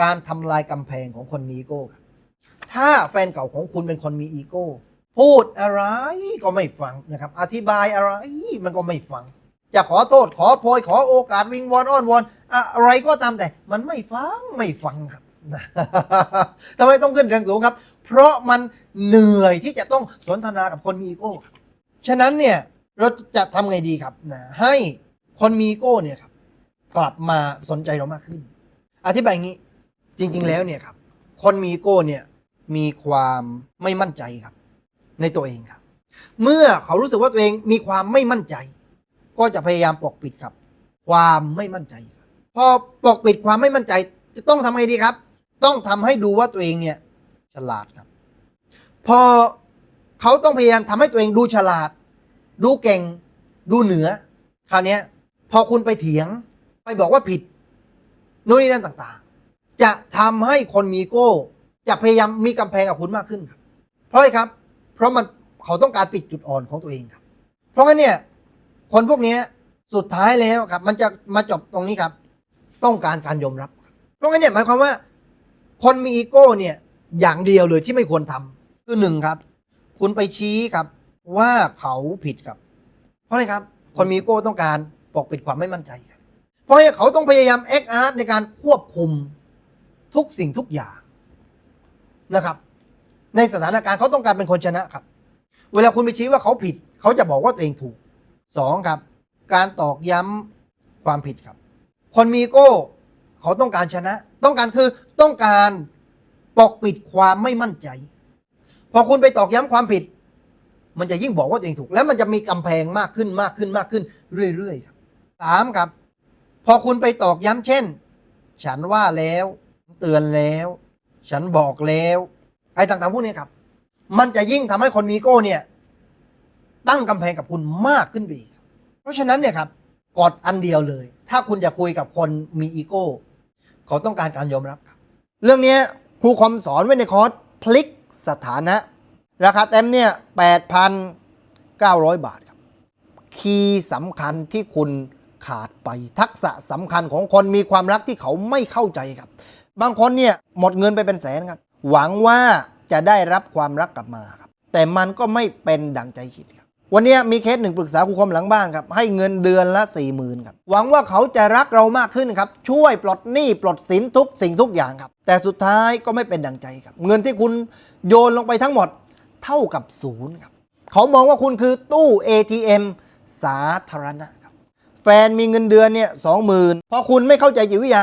การทำลายกำแพงของคนมีอีโก้ครับถ้าแฟนเก่าของคุณเป็นคนมีอีโก้ พูดอะไรก็ไม่ฟังนะครับ อธิบายอะไรมันก็ไม่ฟัง จะขอโทษขอโพยขอโอกาสวิงวอนอ้อนวอนอะไรก็ตามแต่ มันไม่ฟังไม่ฟังครับทำไมต้องขึ้นเสียงสูงครับ เพราะมันเหนื่อยที่จะต้องสนทนากับคนมีอีโก้ครับฉะนั้นเนี่ยเราจะทำไงดีครับนะให้คนมีอีโก้เนี่ยครับ กลับมาสนใจเรามากขึ้น อธิบายงี้ จริง ๆ แล้วเนี่ยครับ คนมีโก้เนี่ยมีความไม่มั่นใจครับ ในตัวเองครับ เมื่อเขารู้สึกว่าตัวเองมีความไม่มั่นใจ ก็จะพยายามปกปิดครับ ความไม่มั่นใจ พอปกปิดความไม่มั่นใจ จะต้องทำไงดีครับ ต้องทำให้ดูว่าตัวเองเนี่ยฉลาดครับ พอเขาต้องพยายามทำให้ตัวเองดูฉลาด ดูเก่ง ดูเหนือ คราวนี้พอคุณไปเถียง ไปบอกว่าผิดนู่นนี่นั่นต่าง จะทำให้คนมีโก้ จะพยายามมีกำแพงกับคุณมากขึ้นครับ เพราะอะไรครับ เพราะมันเขาต้องการปิดจุดอ่อนของตัวเองครับ เพราะงั้นเนี่ยคนพวกนี้สุดท้ายแล้วครับ มันจะมาจบตรงนี้ครับ ต้องการการยอมรับครับเพราะงั้นเนี่ยหมายความว่า คนมีอีโก้เนี่ยอย่างเดียวเลยที่ไม่ควรทำคือหนึ่งครับ คุณไปชี้ครับว่าเขาผิดครับ เพราะอะไรครับ คนมีอีโก้ต้องการปกปิดความไม่มั่นใจครับ เพราะงั้นเขาต้องพยายามแอคอาร์ตในการควบคุม ทุกสิ่งทุกอย่างนะครับ ในสถานการณ์เขาต้องการเป็นคนชนะครับ เวลาคุณไปชี้ว่าเขาผิด เขาจะบอกว่าตัวเองถูกสองครับ การตอกย้ำความผิดครับ คนมีโก้เขาต้องการชนะ ต้องการคือต้องการปกปิดความไม่มั่นใจ พอคุณไปตอกย้ำความผิด มันจะยิ่งบอกว่าตัวเองถูก แล้วมันจะมีกำแพงมากขึ้นมากขึ้นมากขึ้น เรื่อยๆครับสามครับ พอคุณไปตอกย้ำเช่น ฉันว่าแล้ว เตือนแล้ว ฉันบอกแล้ว ไอ้ต่างๆพวกนี้ครับ มันจะยิ่งทำให้คนมีอีโก้เนี่ย ตั้งกำแพงกับคุณมากขึ้นไปอีกครับเพราะฉะนั้นเนี่ยครับกฎอันเดียวเลย ถ้าคุณจะคุยกับคนมีอีโก้เขาต้องการการยอมรับครับ เรื่องนี้ครูคอมสอนไว้ในคอร์สพลิกสถานะ ราคาเต็มเนี่ย8,900 บาทครับ คีย์สำคัญที่คุณขาดไปทักษะสำคัญของคนมีความรักที่เขาไม่เข้าใจครับ บางคนเนี่ยหมดเงินไปเป็นแสนครับ หวังว่าจะได้รับความรักกลับมาครับ แต่มันก็ไม่เป็นดังใจคิดครับ วันนี้มีเคสหนึ่งปรึกษาครูคมหลังบ้านครับ ให้เงินเดือนละ4ี่หมื่นครับ หวังว่าเขาจะรักเรามากขึ้นครับ ช่วยปลดหนี้ปลดสินทุกสิ่งทุกอย่างครับ แต่สุดท้ายก็ไม่เป็นดังใจครับ เงินที่คุณโยนลงไปทั้งหมดเท่ากับศูนย์ครับ เขามองว่าคุณคือตู้ ATM สาธารณะครับ แฟนมีเงินเดือนเนี่ยสองหมื่นพอคุณไม่เข้าใจจิตวิทยา